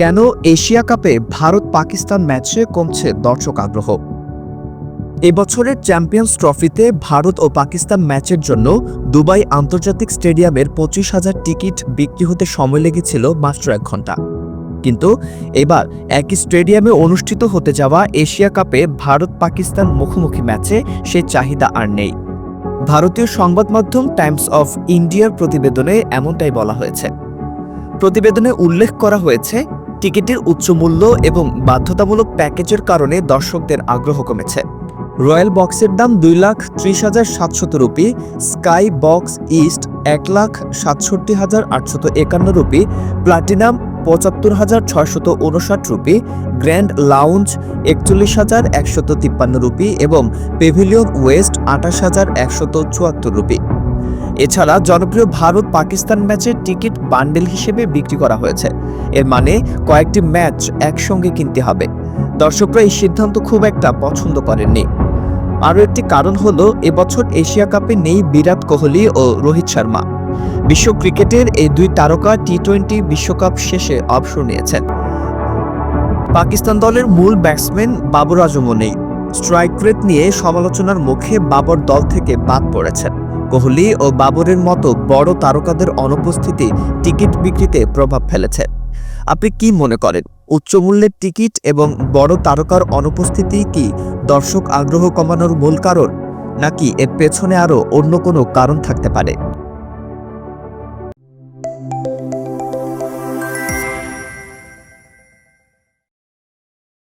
কেন এশিয়া কাপে ভারত পাকিস্তান ম্যাচে কমছে দর্শক আগ্রহ? এবছরের চ্যাম্পিয়ন্স ট্রফিতে ভারত ও পাকিস্তান ম্যাচের জন্য দুবাই আন্তর্জাতিক স্টেডিয়ামের পঁচিশ হাজার টিকিট বিক্রি হতে সময় লেগেছিল মাত্র এক ঘণ্টা। কিন্তু এবার একই স্টেডিয়ামে অনুষ্ঠিত হতে যাওয়া এশিয়া কাপে ভারত পাকিস্তান মুখোমুখি ম্যাচে সে চাহিদা আর নেই। ভারতীয় সংবাদ মাধ্যম টাইমস অফ ইন্ডিয়ার প্রতিবেদনে এমনটাই বলা হয়েছে। প্রতিবেদনে উল্লেখ করা হয়েছে টিকিটের উচ্চ মূল্য এবং বাধ্যতামূলক প্যাকেজের কারণে দর্শকদের আগ্রহ কমেছে। রয়্যাল বক্সের দাম দুই লাখ ত্রিশ হাজার সাতশত রুপি, স্কাই বক্স ইস্ট এক লাখ সাতষট্টি হাজার আটশত একান্ন রুপি, প্লাটিনাম পঁচাত্তর হাজার ছয়শত উনষাট রুপি, গ্র্যান্ড লাউঞ্জ একচল্লিশ হাজার একশত তিপ্পান্ন রুপি এবং পেভিলিয়ন ওয়েস্ট আঠাশ হাজার একশত চুয়াত্তর রুপি। এছাড়া জনপ্রিয় ভারত পাকিস্তান ম্যাচের টিকিট বান্ডেল হিসেবে বিক্রি করা হয়েছে। এর মানে কয়েকটি ম্যাচ একসঙ্গে কিনতে হবে। দর্শকরা এই সিদ্ধান্ত খুব একটা পছন্দ করেননি। আরও একটি কারণ হলো, এবছর এশিয়া কাপে নেই বিরাট কোহলি ও রোহিত শর্মা। বিশ্ব ক্রিকেটের এই দুই তারকা টি টোয়েন্টি বিশ্বকাপ শেষে অবসর নিয়েছেন। পাকিস্তান দলের মূল ব্যাটসম্যান বাবর আজমও নেই। স্ট্রাইক রেট নিয়ে সমালোচনার মুখে বাবর দল থেকে বাদ পড়েছেন। কোহলি ও বাবরের মতো বড় তারকাদের অনুপস্থিতি টিকিট বিক্রিতে প্রভাব ফেলেছে। আপনি কি মনে করেন, উচ্চমূল্যের টিকিট এবং বড় তারকার অনুপস্থিতি কি দর্শক আগ্রহ কমানোর মূল কারণ, নাকি এর পেছনে আরও অন্য কোনো কারণ থাকতে পারে?